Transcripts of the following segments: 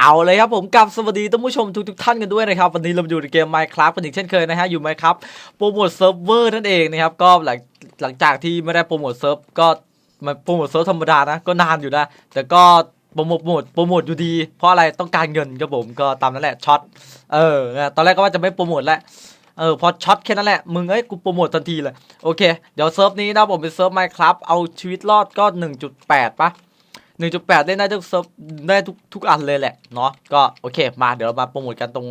เอาเลยครับผมกับสวัสดีท่านผู้ชมทุกทท่านกันด้วยนะครับ วันนี้เราอยู่ในเกม Minecraft กันอีกเช่นเคยนะฮะ อยู่ Minecraft โปรโมทเซิร์ฟเวอร์นั่นเองนะครับ ก็หลังหลังจากที่ไม่ได้โปรโมทเซิร์ฟก็มาโปรโมทเซิร์ฟธรรมดานะ ก็นานอยู่นะ แต่ก็โปรโมทโปรโมทโปรโมทอยู่ดี เพราะอะไรต้องการเงินครับผมก็ตามนั้นแหละช็อตเออตอนแรกก็ว่าจะไม่โปรโมทแล้วเออพอช็อตแค่นั้นแหละ มึงเอ้ยกูโปรโมททันทีเลยโอเค เดี๋ยวเซิร์ฟนี้นะผมเป็นเซิร์ฟ Minecraft เอาชีวิตรอดก็ 1.8ปะ 1.8ได้ได้ทุกเซิร์ฟได้ทุกทุกอันเลยแหละเนาะก็โอเค มาเดี๋ยวเรามาโปรโมทกันตรง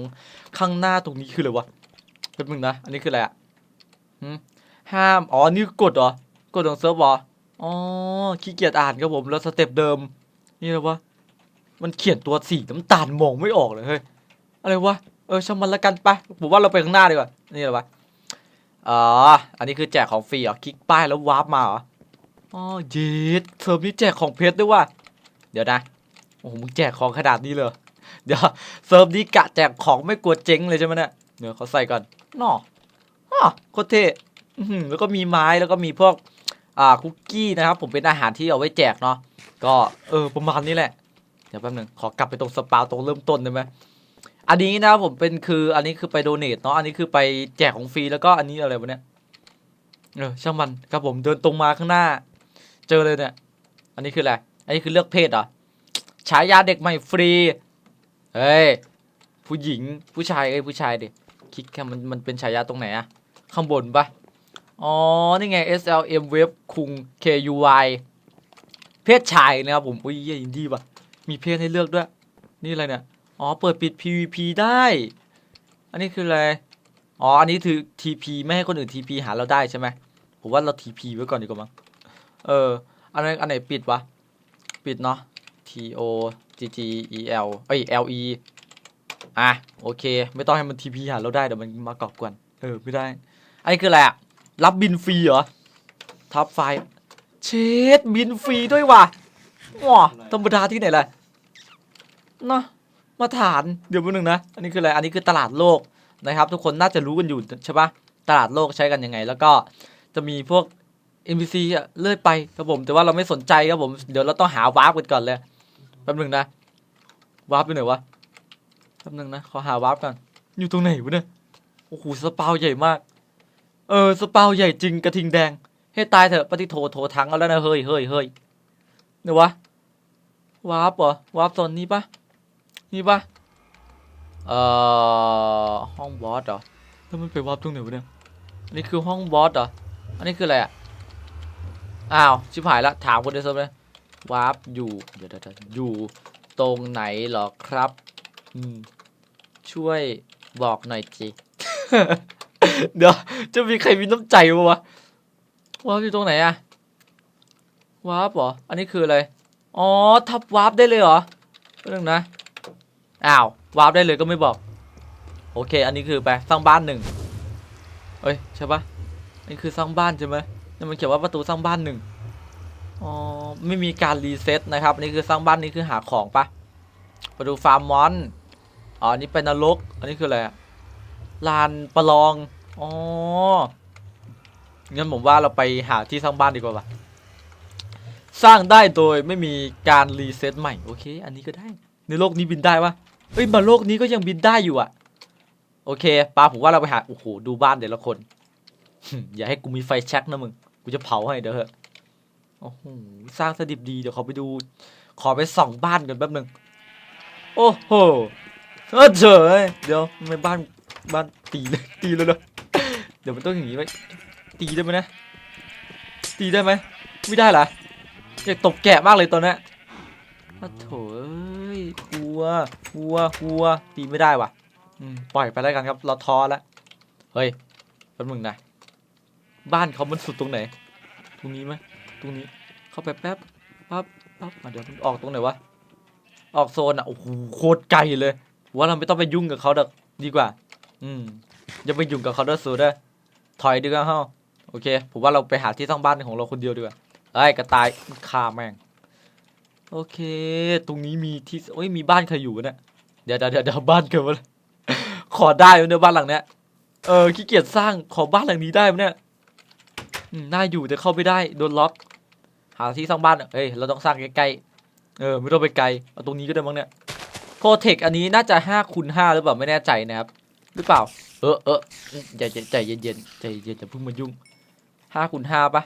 ข้างหน้าตรงนี้คืออะไรวะแป๊บนึงนะ อันนี้คืออะไรอะห้าม อ๋อ นี่กดเหรอ กดของเซิร์ฟเหรอ อ๋อ ขี้เกียจอ่านครับผม แล้วสเต็ปเดิม นี่อะไรวะ มันเขียนตัวสีน้ำตาลมองไม่ออกเลยเฮ้ย อะไรวะ เออช่างมันละกันไป ผมว่าเราไปข้างหน้าดีกว่า นี่อะไรวะ อ๋อ อันนี้คือแจกของฟรีเหรอ คลิกป้ายแล้ววาร์ปมาเหรอ อ๋อเย็ดเซิร์ฟนี้แจกของเพชรด้วยว่ะเดี๋ยวนะโอ้โหมึงแจกของขนาดนี้เลยเดี๋ยวเซิร์ฟนี้กะแจกของไม่กลัวเจ๊งเลยใช่ไหมเนี่ยเดี๋ยวเขาใส่ก่อนนออ๋อโคตรเท่แล้วก็มีไม้แล้วก็มีพวกอ่าคุกกี้นะครับ ผมเป็นอาหารที่เอาไว้แจกเนาะก็เออประมาณนี้แหละ เดี๋ยวแป๊บหนึงขอกลับไปตรงสปาตรงเริ่มต้นได้ไหมอันนี้นะผมเป็นคืออันนี้คือไปโดเนทเนาะอันนี้คือไปแจกของฟรีแล้วก็อันนี้อะไรวะเนี่ยเออช่างมันครับผมเดินตรงมาข้างหน้า เจอเลยเนี่ย อันนี้คืออะไร อันนี้คือเลือกเพศเหรอ ฉายาเด็กใหม่ฟรี เฮ้ย ผู้หญิง ผู้ชายเอ้ยผู้ชายดิคลิกแค่มันมันเป็นฉายาตรงไหนอะข้างบนปะอ๋อ นี่ไง SLM Web คุง KUY เพศชายนะครับผม อุ้ยเยี่ยอินดี้ปะมีเพศให้เลือกด้วย นี่อะไรเนี่ย อ๋อ เปิดปิด PVP ได้ อันนี้คืออะไร อ๋อ อันนี้คือ TP ไม่ให้คนอื่น TP หาเราได้ใช่ไหม ผมว่าเรา TP ไว้ก่อนดีกว่ามั้ง เออ อันไหนอันไหนปิดวะ ปิดเนาะ T O G G E L เอ้ย L E อะ โอเค ไม่ต้องให้มัน TP หาเราได้ เดี๋ยวมันมากอบกวน เออ ไม่ได้ อันนี้คืออะไรอะรับบินฟรีเหรอท็อปไฟ เชดบินฟรีด้วยว่ะว้าธรรมดาที่ไหนล่ะเนาะมาฐาน เดี๋ยวแป๊บนึงนะ อันนี้คืออะไร อันนี้คือตลาดโลกนะครับ ทุกคนน่าจะรู้กันอยู่ใช่ปะตลาดโลกใช้กันยังไง แล้วก็จะมีพวก NPC อะเลื่อยไปครับผม แต่ว่าเราไม่สนใจครับผม เดี๋ยวเราต้องหาวาร์ปกันก่อนเลยแป๊บนึงนะวาร์ปอยู่ไหนวะแป๊บนึงนะขอหาวาร์ปก่อนอยู่ตรงไหนวะเนี่ยโอ้โหสปาวใหญ่มาก เออสปาวใหญ่จริงกระทิงแดง ให้ตายเถอะปฏิโทโททั้งเอาแล้วนะเฮ้ยเฮ้ยเฮ้ยเดี๋ยววะวาร์ปเหรอวาร์ปตอนนี้ปะนี่ปะเอ่อห้องบอสเหรอแล้วมันไปวาร์ปตรงไหนวะเนี่ยอันนี้คือห้องบอสเหรออันนี้คืออะไรอะ อ้าวชิบหายละถามคนเดียวซะเลยวาร์ปอยู่เดี๋ยวเดี๋ยวอยู่ตรงไหนเหรอครับอืมช่วยบอกหน่อยจีเดี๋ยวจะมีใครมีน้ำใจปะวะวาร์ปอยู่ตรงไหนอะวาร์ปเหรออันนี้คืออะไรอ๋อทับวาร์ปได้เลยเหรอเรื่องนะอ้าววาร์ปได้เลยก็ไม่บอก โอเค อันนี้คือไปสร้างบ้านหนึ่งเอ้ยใช่ปะนี่คือสร้างบ้านใช่ไหม นี่มันเขียนว่าประตูสร้างบ้านหนึ่งอ๋อไม่มีการรีเซ็ตนะครับอันนี้คือสร้างบ้านนี่คือหาของปะประตูฟาร์มมอนอ๋ออันนี้เป็นนรก อันนี้คืออะไรลานประลองอ๋องั้นผมว่าเราไปหาที่สร้างบ้านดีกว่าปะสร้างได้โดยไม่มีการรีเซ็ตใหม่โอเค อันนี้ก็ได้ ในโลกนี้บินได้ปะเอ้ยมาโลกนี้ก็ยังบินได้อยู่อะโอเคปาผมว่าเราไปหาโอ้โหดูบ้านแต่ละคนอย่าให้กูมีไฟแช็กนะมึง กูจะเผาให้เดี๋ยวเถอะโอ้โหสร้างสดิบดีเดี๋ยวขอไปดู ขอไปส่องบ้านกันแป๊บนึงโอ้โหเออเฉยเดี๋ยวทำไม่บ้านบ้านตีเลยตีเลยเลยเดี๋ยวมันต้องอย่างนี้ไว้ตีได้ไหมนะตีได้ไหมไม่ได้เหรออยากตบแกะมากเลยตอนนี้ยอ้โถเอ้ยกลัวกลัวกลัวตีไม่ได้ว่ะปล่อยไปแล้วกันครับเราท้อแล้วเฮ้ยแป๊บนึงนะ บ้านเขามันสุดตรงไหน ตรงนี้ไหมตรงนี้ เข้าไปแป๊บปั๊บปั๊บอะเดี๋ยวมันออกตรงไหนวะ ออกโซนอะ โอ้โห โคตรไกลเลย ว่าเราไม่ต้องไปยุ่งกับเขาดอกดีกว่า อืม อย่าไปยุ่งกับเขาด้อสูเด้อถอยดีกว่าเฮ้าโอเค ผมว่าเราไปหาที่สร้างบ้านของเราคนเดียวดีกว่าเอ้กระต่ายฆ่าแม่ง โอเค ตรงนี้มีที่โอ้ยมีบ้านใครอยู่เนี่ยเดี๋ยวเดี๋ยวเดี๋ยวบ้านเกิดมาขอได้เนี่ยบ้านหลังเนี้ย เออขี้เกียจสร้างขอบ้านหลังนี้ได้ไหมเนี่ย อืมน่าอยู่แต่เข้าไม่ได้โดนล็อก หาที่สร้างบ้านเฮ้ยเราต้องสร้างใกล้ๆเออไม่ต้องไปไกลเอาตรงนี้ก็ได้มั้งเนี่ยโครเทคอันนี้น่าจะ5คูณ5หรือเปล่าไม่แน่ใจนะครับหรือเปล่า เออเออใจใจใจเย็นๆใจเย็นอย่าเพิ่งมายุ่ง5คูณ5ปะ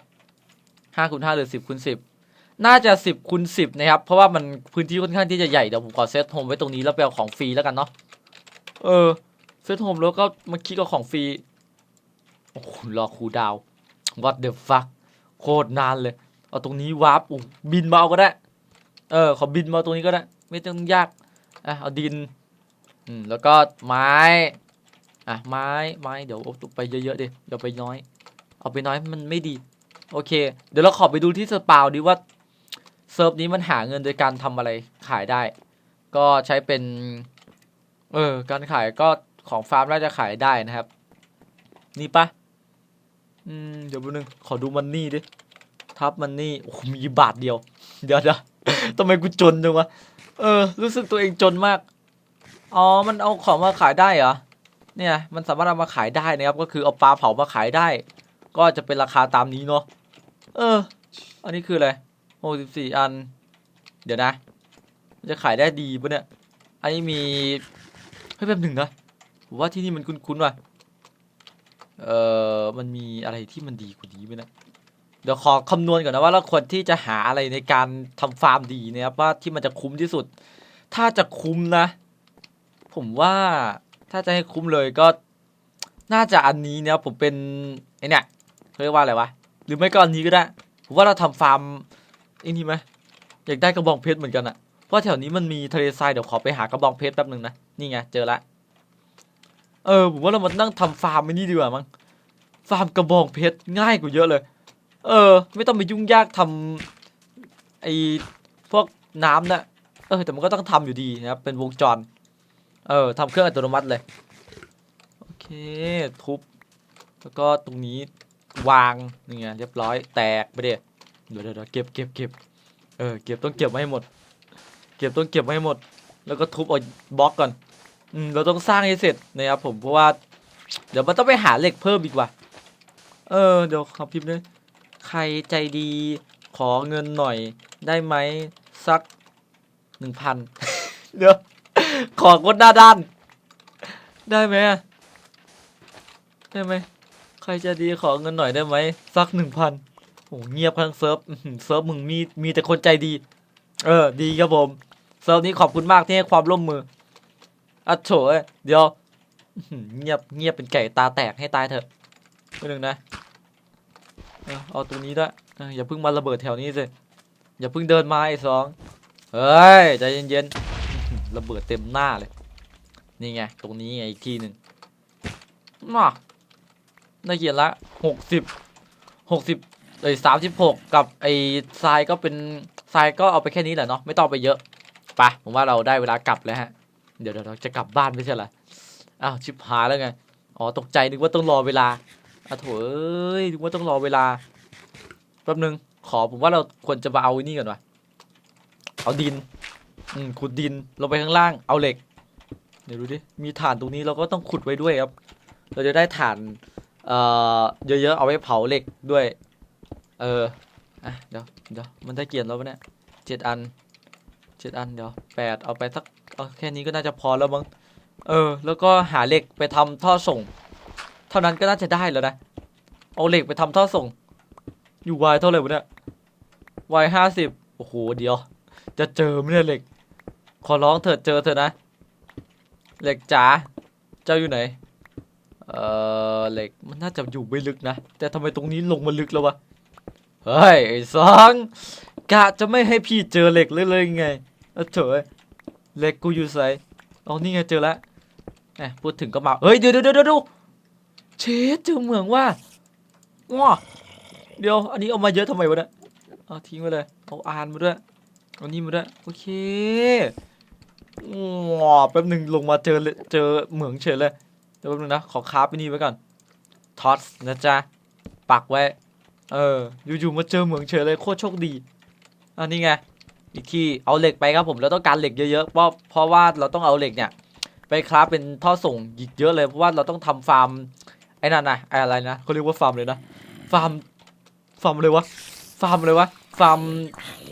5คูณ5หรือ10คูณ10น่าจะ10คูณ10นะครับ เพราะว่ามันพื้นที่ค่อนข้างที่จะใหญ่เดี๋ยวผมขอเซตโฮมไว้ตรงนี้แล้วไปเอาของฟรีแล้วกันเนาะเออเซตโฮมแล้วก็มาคลิกเอาของฟรีโอ้โหรอครูดาว what the fuck โคตรนานเลย เอาตรงนี้วาร์ปบินมาเอาก็ได้ เออ ขอบินมาตรงนี้ก็ได้ ไม่ต้องยาก อะ เอาดิน อืม แล้วก็ไม้ อะ ไม้ ไม้ เดี๋ยวเอาไปเยอะๆดิเดี๋ยวไปน้อย เอาไปน้อยมันไม่ดี โอเค เดี๋ยวเราขอไปดูที่สปาวดีว่าเซิร์ฟนี้มันหาเงินโดยการทำอะไรขายได้ ก็ใช้เป็น เออ การขายก็ของฟาร์มน่าจะขายได้นะครับ นี่ปะ อืมเดี๋ยวแป๊บนึงขอดูมันนี่ดิทับมันนี่โอ้มีบาทเดียว เดี๋ยวเดี๋ยวทำไมกูจนจังวะเออ รู้สึกตัวเองจนมากอ๋อมันเอาของมาขายได้เหรอเนี่ยมันสามารถเอามาขายได้นะครับ ก็คือเอาปลาเผามาขายได้ ก็จะเป็นราคาตามนี้เนาะเออ อันนี้คืออะไรโอ้สิบสี่อัน เดี๋ยวนะจะขายได้ดีปะเนี่ยอันนี้มีเฮ้ยแป๊บหนึ่งนะผมว่าที่นี่มันคุ้นๆว่ะเออ อมันมีอะไรที่มันดีกว่านี้ไหมนะเดี๋ยวขอคำนวณก่อนนะว่าเราควรที่จะหาอะไรในการทำฟาร์มดีนะครับว่าที่มันจะคุ้มที่สุด ถ้าจะคุ้มนะ ผมว่าถ้าจะให้คุ้มเลยก็น่าจะอันนี้เนี่ยผมเป็นไอเนี่ยเขาเรียกว่าอะไรวะหรือไม่ก็อันนี้ก็ได้ ผมว่าเราทำฟาร์มไอ้นี่ไหมอยากได้กระบองเพชรเหมือนกันอะเพราะแถวนี้มันมีทะเลทรายเดี๋ยวขอไปหากระบองเพชรแป๊บหนึ่งนะนี่ไงเจอละเออผมว่าเรามานั่งทำฟาร์มไอ้นี่ดีกว่ามั้ง ฟาร์มกระบองเพชรง่ายกว่าเยอะเลย เออ ไม่ต้องไปยุ่งยากทำไอ้พวกน้ำนะเออแต่มันก็ต้องทำอยู่ดีนะครับเป็นวงจร เออทำเครื่องอัตโนมัติเลยโอเคทุบแล้วก็ตรงนี้วางนี่ไงเรียบร้อยแตกไปเดี๋ยวเดี๋ยวเดี๋ยวเก็บเก็บเก็บเออเก็บต้องเก็บไว้ให้หมด เก็บต้องเก็บไว้ให้หมด แล้วก็ทุบเอาบล็อกก่อนอืมเราต้องสร้างให้เสร็จนะครับผมเพราะว่า เดี๋ยวมันต้องไปหาเหล็กเพิ่มอีกว่ะ เออ เดี๋ยวขอพิมพ์ด้วยใครใจดีขอเงินหน่อยได้ไหมสักหนึ่งพันเดี๋ยว ขอคนหน้าด้าน ได้ไหมได้ไหมใครจะดีขอเงินหน่อยได้ไหมสักหนึ่งพันโอ้เงียบทั้งเซิร์ฟเซิร์ฟมึงมีมีแต่คนใจดี เออ ดีครับผมเซิร์ฟนี้ขอบคุณมากที่ให้ความร่วมมืออะโถเอ้ยเดี๋ยวเงียบเงียบเป็นไก่ตาแตกให้ตายเถอะ ไปหนึ่งนะเอาเอตรงนี้ด้วยอย่าเพิ่งมาระเบิดแถวนี้สิอย่าเพิ่งเดินมาไอ้สองเฮ้ยใจเย็นๆระเบิดเต็มหน้าเลย นี่ไงตรงนี้ไงอีกทีหนึ่งน่ะได้เขียนละหกสิบหกสิบเอ้ยสามสิบหกกับไอ้ทรายก็เป็นทรายก็เอาไปแค่นี้แหละเนาะไม่ต้องไปเยอะไปผมว่าเราได้เวลากลับแล้วฮะ เดี๋ยวเดี๋ยวเราจะกลับบ้านไม่ใช่เหรออ้าวชิบหายแล้วไงอ๋อตกใจนึกว่าต้องรอเวลา อะโถเอ้ยว่าต้องรอเวลาแป๊บนึง ขอผมว่าเราควรจะมาเอาอ้นี่ก่อนวะเอาดิน อืมขุดดินลงไปข้างล่าง เอาเหล็ก เดี๋ยวดูดิ มีถ่านตรงนี้เราก็ต้องขุดไว้ด้วยครับ เราจะได้ถ่าน เอ่อ เยอะๆ เอาไว้เผาเหล็กด้วย เออ อะ เดี๋ยว เดี๋ยว มันได้เกียรติแล้วปะเนี่ยเจ็ดอัน เจ็ดอัน เดี๋ยวแปดเอาไปสัก เอาแค่นี้ก็น่าจะพอแล้วมั้ง เออ แล้วก็หาเหล็กไปทำท่อส่ง เท่านั้นก็น่าจะได้แล้วนะ เอาเหล็กไปทำท่อส่ง อยู่วายเท่าไหร่วะเนี่ยวายห้าสิบโอ้โหเดี๋ยว จะเจอไหมเนี่ยเหล็ก ขอร้องเถิดเจอเถอะนะ เหล็กจ๋า เจ้าอยู่ไหน เอ่อเหล็กมันน่าจะอยู่ไม่ลึกนะ แต่ทำไมตรงนี้ลงมาลึกแล้ววะ เฮ้ยไอ้สองกะจะไม่ให้พี่เจอเหล็กเลยเลยไงเออเถอะเหล็กกูอยู่ไสเอานี่ไงเจอแล้วแหมพูดถึงก็มา เฮ้ยเดี๋ยวเดี๋ยวเดี๋ยว เชดเจอเหมืองว่าว้าเดี๋ยว อันนี้เอามาเยอะทำไมวะเนี่ยเอาทิ้งไว้เลย เอาอ่านมาด้วย เอานี่มาด้วย โอเคว้าแป๊บหนึ่งลงมาเจอเจอเหมืองเฉยเลยเดี๋ยวแป๊บนึงนะ ขอคราฟไปนี่ไว้ก่อน ทอสนะจ๊ะ ปักไว้ เออ อยู่ๆมาเจอเหมืองเฉยเลยโคตรโชคดี อันนี้ไง อีกที่เอาเหล็กไปครับผม เราต้องการเหล็กเยอะๆ เพราะเพราะว่าเราต้องเอาเหล็กเนี่ย ไปคราฟเป็นท่อส่งอีกเยอะเลย เพราะว่าเราต้องทำฟาร์ม ไอ้นั่นนะไอ้อะไรนะเขาเรียกว่าฟาร์มเลยนะฟาร์มฟาร์มอะไรวะฟาร์มอะไรวะฟาร์ม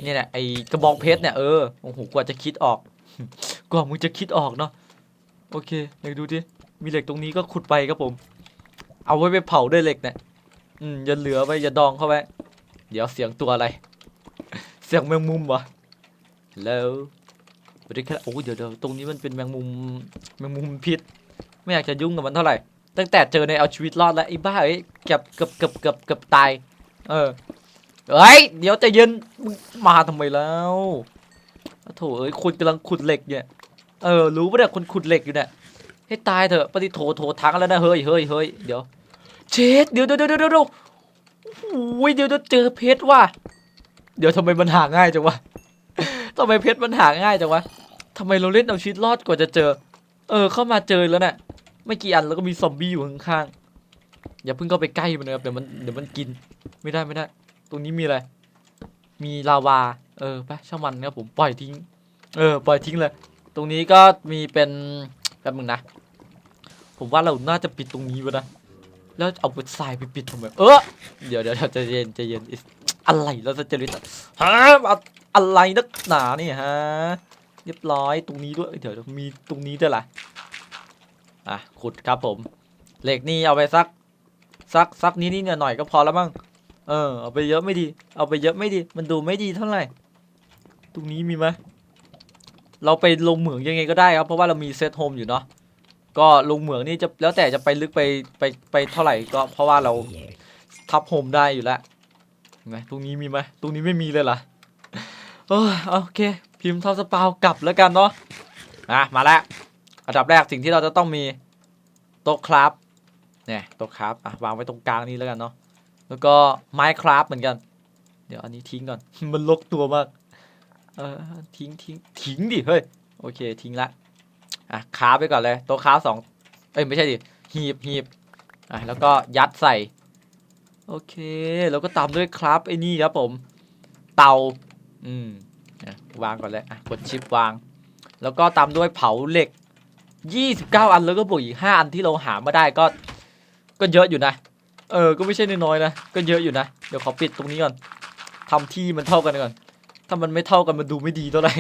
เนี่ยแหละไอ้กระบองเพชรเนี่ยเออโอ้โหกว่าจะคิดออก กว่ามึงจะคิดออกเนาะโอเคเดี๋ยวดูดิมีเหล็กตรงนี้ก็ขุดไปครับผม เอาไว้ไปเผาด้วยเหล็กเนี่ยอืมอย่าเหลือไว้อย่าดองเข้าไว้เดี๋ยวเสียงตัวอะไร เสียงแมงมุมวะแล้วไม่ได้แค่โอ้เดี๋ยวเดี๋ยวตรงนี้มันเป็นแมงมุมแมงมุมพิษ ไม่อยากจะยุ่งกับมันเท่าไหร่ ตั้งแต่เจอในเอาชีวิตรอดแล้วไอ้บ้าเอ้ยเกือบเกือบเกือบเกือบเกือบตาย เออเฮ้ยเดี๋ยวใจะเย็นมาทำไมแล้วโถเอ้ยคุณกำลังขุดเหล็กเนี่ยเออรู้ปะเนี่ยคนขุดเหล็กอยู่เนี่ยให้ตายเถอะปฏิโถโถทังแล้วนะเฮ้ยเฮ้ยเฮ้ยเดี๋ยวเช็ดเดี๋ยวเดี๋ยวเดี๋ยวเดี๋ยวเดี๋ยวโอ้ยเดี๋ยวเดี๋ยวเจอเพชรว่ะเดี๋ยวทำไมมันหาง่ายจังวะทำไมเพชรมันหาง่ายจังวะทำไมเราเล่นเอาชีวิตรอดกว่าจะเจอ เออเข้ามาเจอแล้วเนี่ย ไม่กี่อันแล้วก็มีซอมบี้อยู่ข้างๆอย่าเพิ่งเข้าไปใกล้มันนะครับเดี๋ยวมันเดี๋ยวมันกินไม่ได้ไม่ได้ ตรงนี้มีอะไร มีลาวา เออไปช่างมันครับผมปล่อยทิ้ง เออ ปล่อยทิ้งเลย ตรงนี้ก็มีเป็นแป๊บนึงนะผมว่าเราน่าจะปิดตรงนี้ไว้นะแล้วเอาบุทรายไปปิดทำไมเออเดี๋ยวเดี๋ยวเดี๋ยวใจเย็นใจเย็นอะไรเราจะเจริญฮะอะอะไรนักหนาเนี่ยฮะเรียบร้อยตรงนี้ด้วยเดี๋ยวเดี๋ยวมีตรงนี้ด้วยล่ะ อะขุดครับผม เหล็กนี่เอาไปสักสักสักนี้นี่หน่อยก็พอแล้วมั้งเออเอาไปเยอะไม่ดี เอาไปเยอะไม่ดี มันดูไม่ดีเท่าไหร่ ตรงนี้มีไหมเราไปลงเหมืองยังไงก็ได้ครับ เพราะว่าเรามีเซตโฮมอยู่เนาะก็ลงเหมืองนี่จะแล้วแต่จะไปลึกไปไปไปเท่าไหร่ก็เพราะว่าเราทับโฮมได้อยู่แล้วไหมตรงนี้มีไหมตรงนี้ไม่มีเลยล่ะเออโอเค พิมพ์เท่าสปาวกลับแล้วกันเนาะอะมาแล้ว อันดับแรกสิ่งที่เราจะต้องมีโต๊ะคราฟเนี่ยโต๊ะคราฟอะวางไว้ตรงกลางนี้แล้วกันเนาะแล้วก็ไม้คราฟเหมือนกัน เดี๋ยวอันนี้ทิ้งก่อน มันลกตัวมากเออทิ้งทิ้งทิ้งดิเฮ้ยโอเคทิ้งละอะคราฟไปก่อนเลยโต๊ะคราฟสองเอ้ยไม่ใช่ดิหีบหีบอะแล้วก็ยัดใส่โอเคแล้วก็ตามด้วยคราฟไอ้นี่ครับผม เตาอืมวางก่อนเลยอะกดชิปวาง แล้วก็ตามด้วยเผาเหล็ก 29 อันแล้วก็บวกอีก 5 อันที่เราหามาได้ก็ ก็เยอะอยู่นะ เออ ก็ไม่ใช่น้อยๆนะ ก็เยอะอยู่นะ เดี๋ยวขอปิดตรงนี้ก่อนทำที่มันเท่ากันก่อน ถ้ามันไม่เท่ากันมันดูไม่ดีเท่าไหร่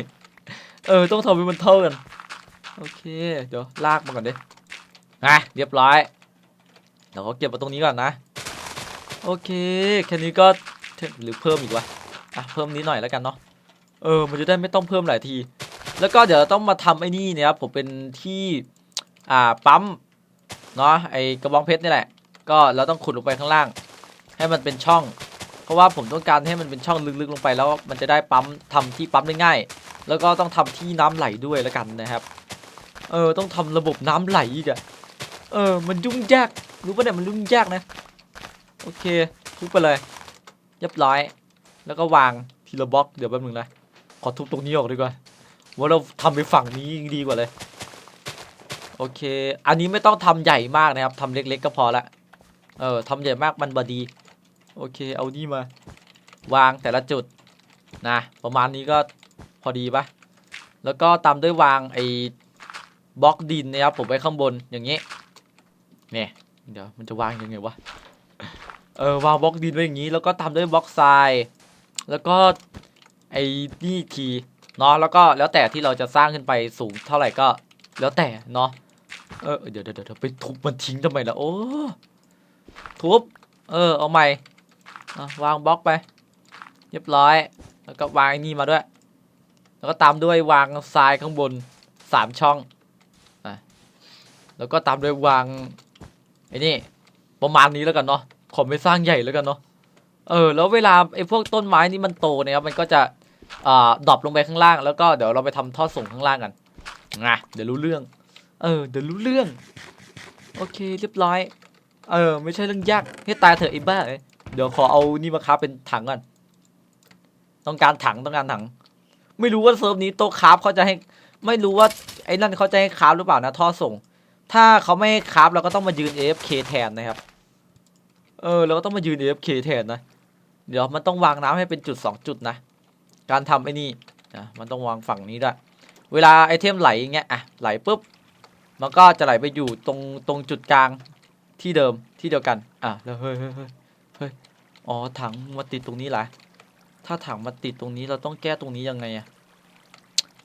เออ ต้องทำให้มันเท่ากัน โอเค เดี๋ยวลากมาก่อนดิอะเรียบร้อย เดี๋ยวเขาเก็บมาตรงนี้ก่อนนะ โอเค แค่นี้ก็หรือเพิ่มอีกวะ อะ เพิ่มนิดหน่อยแล้วกันเนาะ เออ มันจะได้ไม่ต้องเพิ่มหลายที แล้วก็เดี๋ยวต้องมาทำไอ้นี่เนี่ยครับผมเป็นที่อ่าปั๊มเนาะไอ้กระบองเพชรนี่แหละ ก็เราต้องขุดลงไปข้างล่าง ให้มันเป็นช่อง เพราะว่าผมต้องการให้มันเป็นช่องลึกๆลงไปแล้ว มันจะได้ปั๊มทำที่ปั๊มได้ง่าย แล้วก็ต้องทำที่น้ำไหลด้วยแล้วกันนะครับ เออต้องทำระบบน้ำไหลอีกอะเออ มันยุ่งยากรู้ป่ะเนี่ยมันยุ่งยากนะโอเคทุบไปเลยเรียบร้อย แล้วก็วางทีละบล็อกเดี๋ยวแป๊บนึงนะขอทุบตรงนี้ออกดีกว่า ว่าเราทำไปฝั่งนี้ยิ่งดีกว่าเลย โอเค อันนี้ไม่ต้องทำใหญ่มากนะครับทำเล็กๆก็พอละ เออทำใหญ่มากมันบดี โอเค เอานี่มา วางแต่ละจุดนะประมาณนี้ก็พอดีปะแล้วก็ตามด้วยวางไอ้บล็อกดินนะครับผมไว้ข้างบนอย่างนี้เนี่ยเดี๋ยวมันจะวางยังไงวะเออวางบล็อกดินไว้อย่างนี้ แล้วก็ตามด้วยบล็อกทราย แล้วก็ไอ้นี่ที เนาะแล้วก็แล้วแต่ที่เราจะสร้างขึ้นไปสูงเท่าไหร่ก็ แล้วแต่เนาะเออเดี๋ยวเดี๋ยวเดี๋ยวไปทุบมันทิ้งทำไมล่ะโอ้ทุบเออเอาใหม่วางบล็อกไปเรียบร้อย แล้วก็วางไอ้นี่มาด้วย แล้วก็ตามด้วยวางทรายข้างบนสามช่องอะแล้วก็ตามด้วยวางไอ้นี่ประมาณนี้แล้วกันเนาะขอไม่สร้างใหญ่แล้วกันเนาะเออแล้วเวลาไอ้พวกต้นไม้นี่มันโตเนี่ยครับมันก็จะ ดรอปลงไปข้างล่างแล้วก็เดี๋ยวเราไปทำท่อส่งข้างล่างกันนะเดี๋ยวรู้เรื่อง เออ เดี๋ยวรู้เรื่อง โอเคเรียบร้อย เออ ไม่ใช่เรื่องยากให้ตายเถอะไอ้บ้าเอ้ยเดี๋ยวขอเอานี่มาค้าเป็นถังก่อนต้องการถังต้องการถัง ไม่รู้ว่าเซิร์ฟนี้โต๊ะคราฟเขาจะให้ ไม่รู้ว่าไอ้นั่นเขาจะให้คราฟหรือเปล่านะท่อส่ง ถ้าเขาไม่ให้คราฟเราก็ต้องมายืน AFK แทนนะครับ เออเราก็ต้องมายืน AFK แทนนะ เดี๋ยวมันต้องวางน้ำให้เป็นจุดสองจุดนะ การทำไอ้นี่นะมันต้องวางฝั่งนี้ด้วยเวลาไอเทมไหลอย่างเงี้ยอะไหลปุ๊บมันก็จะไหลไปอยู่ตรงตรงจุดกลางที่เดิมที่เดียวกันอะแล้วเฮ้ยเฮ้ยเฮ้ยเฮ้ยอ๋อถังมาติดตรงนี้แหละถ้าถังมาติดตรงนี้เราต้องแก้ตรงนี้ยังไงอะ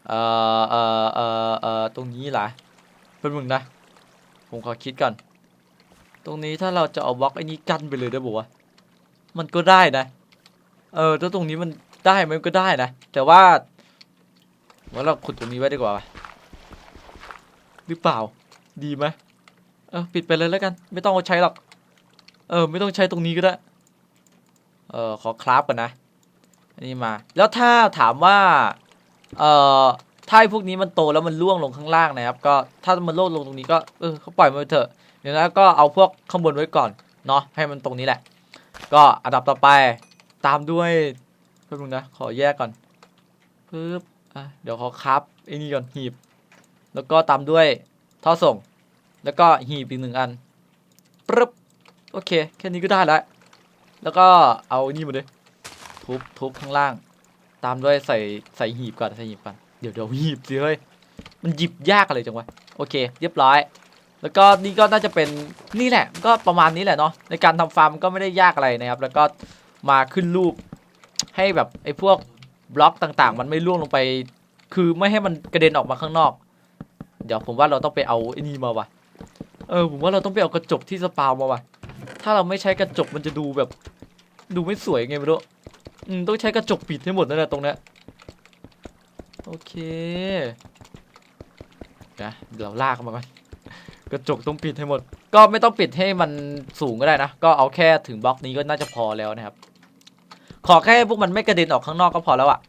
เอ่อเอ่อเอ่อเอ่อตรงนี้ละเป็นมึงนะผมขอคิดก่อนตรงนี้ถ้าเราจะเอาบล็อกไอ้นี้กั้นไปเลยได้บอกว่าวมันก็ได้นะเออถ้าตรงนี้มัน ได้มันก็ได้นะ แต่ว่าว่าเราขุดตรงนี้ไว้ดีกว่าหรือเปล่า ดีไหมเออปิดไปเลยแล้วกัน ไม่ต้องเอาใช้หรอก เออ ไม่ต้องใช้ตรงนี้ก็ได้ เออขอคราฟก่อนนะ อันนี้มา แล้วถ้าถามว่า เอ่อถ้าพวกนี้มันโตแล้วมันร่วงลงข้างล่างนะครับ ก็ถ้ามันร่วงลงตรงนี้ก็เออเขาปล่อยมันไปเถอะเดี๋ยวนะก็เอาพวกข้างบนไว้ก่อนเนาะให้มันตรงนี้แหละ ก็อันดับต่อไปตามด้วย แป๊บนึงนะ ขอแยกก่อนปึ๊บอะเดี๋ยวขอครับไอ้นี่ก่อนหีบ แล้วก็ตามด้วยท่อส่ง แล้วก็หีบอีกหนึ่งอันปึ๊บโอเค แค่นี้ก็ได้แล้ว แล้วก็เอานี่มาด้วยทุบทุบข้างล่าง ตามด้วยใส่ใส่หีบก่อนใส่หีบก่อนเดี๋ยวเดี๋ยวหีบสิเฮ้ยมันหยิบยากอะไรจังวะโอเค เรียบร้อย แล้วก็นี่ก็น่าจะเป็นนี่แหละ ก็ประมาณนี้แหละเนาะในการทำฟาร์มก็ไม่ได้ยากอะไรนะครับ แล้วก็มาขึ้นรูป ให้แบบไอ้พวกบล็อกต่างๆ มันไม่ร่วงลงไป คือไม่ให้มันกระเด็นออกมาข้างนอก เดี๋ยวผมว่าเราต้องไปเอาไอ้นี่มาว่ะ เออผมว่าเราต้องไปเอากระจกที่สปาวมาว่ะ ถ้าเราไม่ใช้กระจกมันจะดูแบบ ดูไม่สวยไงไม่รู้อืมต้องใช้กระจกปิดให้หมดนั่นแหละตรงเนี้ยโอเคนะเดี๋ยวลากมาก่อนกระจกต้องปิดให้หมด ก็ไม่ต้องปิดให้มันสูงก็ได้นะ ก็เอาแค่ถึงบล็อกนี้ก็น่าจะพอแล้วนะครับ ขอแค่พวกมันไม่กระเด็นออกข้างนอกก็พอแล้วอะ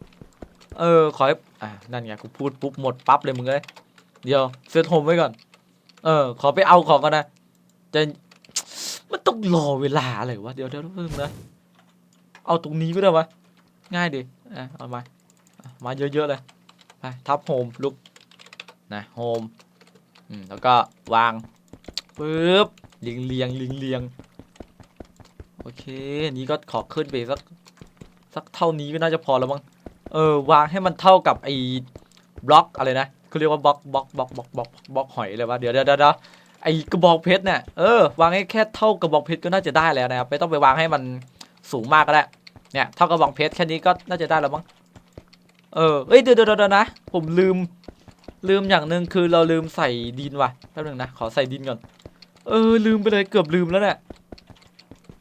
เออ ขอให้อะนั่นไงกูพูดปุ๊บหมดปั๊บเลยมึงเลยเดี๋ยวเซตโฮมไว้ก่อน เออ ขอไปเอาของก่อนนะจะมันต้องรอเวลาอะไรวะเดี๋ยวเดี๋ยวเพิ่มนะเอาตรงนี้ก็ได้วะง่ายดิอะเอามามาเยอะๆเลยไปทับโฮมลุกนะโฮมอืมแล้วก็วางปึ๊บเรียงเรียงเรียงเรียงโอเคอันนี้ก็ขอขึ้นไปสัก สักเท่านี้ก็น่าจะพอแล้วมั้งเออวางให้มันเท่ากับไอ้บล็อกอะไรนะเขาเรียกว่าบล็อกบล็อกบล็อกบล็อกบล็อกบล็อกหอยเลยวะเดี๋ยวเดี๋ยวเดี๋ยวไอ้กระบอกเพชรเนี่ยเออวางให้แค่เท่ากระบอกเพชรก็น่าจะได้แล้วนะครับไม่ต้องไปวางให้มันสูงมากก็ได้เนี่ยเท่ากระบอกเพชรแค่นี้ก็น่าจะได้แล้วมั้งเออเอ้ยเดี๋ยวเดี๋ยวเดี๋ยวนะผมลืมลืมอย่างหนึ่งคือเราลืมใส่ดินว่ะแป๊บนึงนะขอใส่ดินก่อนเออลืมไปเลยเกือบลืมแล้วเนี่ย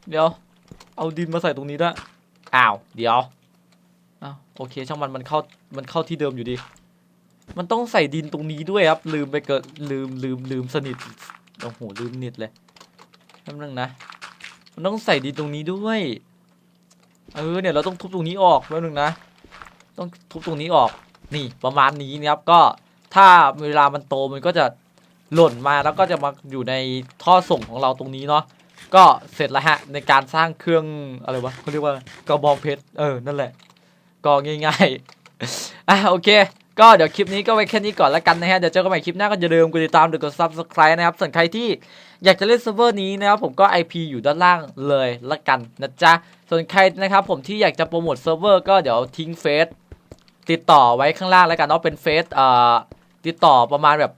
เดี๋ยวเอาดินมาใส่ตรงนี้ด้วย อ้าว เดี๋ยวอ้าวโอเค ช่างมันมันเข้ามันเข้าที่เดิมอยู่ดี มันต้องใส่ดินตรงนี้ด้วยครับ ลืมไปเกิดลืมลืมลืมสนิทโอ้โหลืมนิดเลยแป๊บนึงนะ มันต้องใส่ดินตรงนี้ด้วย เออเนี่ยเราต้องทุบตรงนี้ออกแป๊บนึงนะ ต้องทุบตรงนี้ออก นี่ประมาณนี้นะครับ ก็ถ้าเวลามันโตมันก็จะหล่นมาแล้วก็จะมาอยู่ในท่อส่งของเราตรงนี้เนาะ ก็เสร็จแล้วฮะในการสร้างเครื่องอะไรวะเขาเรียกว่ากระบองเพชรเออนั่นแหละก็ง่ายๆอะโอเค ก็เดี๋ยวคลิปนี้ก็ไว้แค่นี้ก่อนแล้วกันนะฮะเดี๋ยวเจอกันใหม่คลิปหน้าก็อย่าลืมกดติดตามหรือกด subscribe นะครับส่วนใครที่อยากจะเล่นเซิร์ฟเวอร์นี้นะครับผมก็ IP อยู่ด้านล่างเลยละกันนะจ๊ะส่วนใครนะครับผมที่อยากจะโปรโมทเซิร์ฟเวอร์ก็เดี๋ยวทิ้งเฟซติดต่อไว้ข้างล่างแล้วกันเนาะเป็นเฟซเอ่อติดต่อประมาณแบบ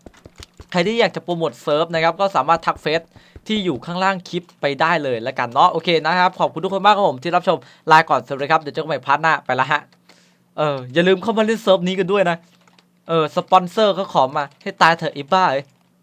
ใครที่อยากจะโปรโมทเซิร์ฟนะครับก็สามารถทักเฟซ ที่อยู่ข้างล่างคลิปไปได้เลยละกันเนาะโอเคนะครับ ขอบคุณทุกคนมากครับผมที่รับชมลาก่อนสวัสดีครับเดี๋ยวเจอกันใหม่พาร์ทหน้าไปละฮะเอออย่าลืมเข้ามาเล่นเซิร์ฟนี้กันด้วยนะเออสปอนเซอร์ก็ขอมาให้ตายเถอะอีบ้าเอ้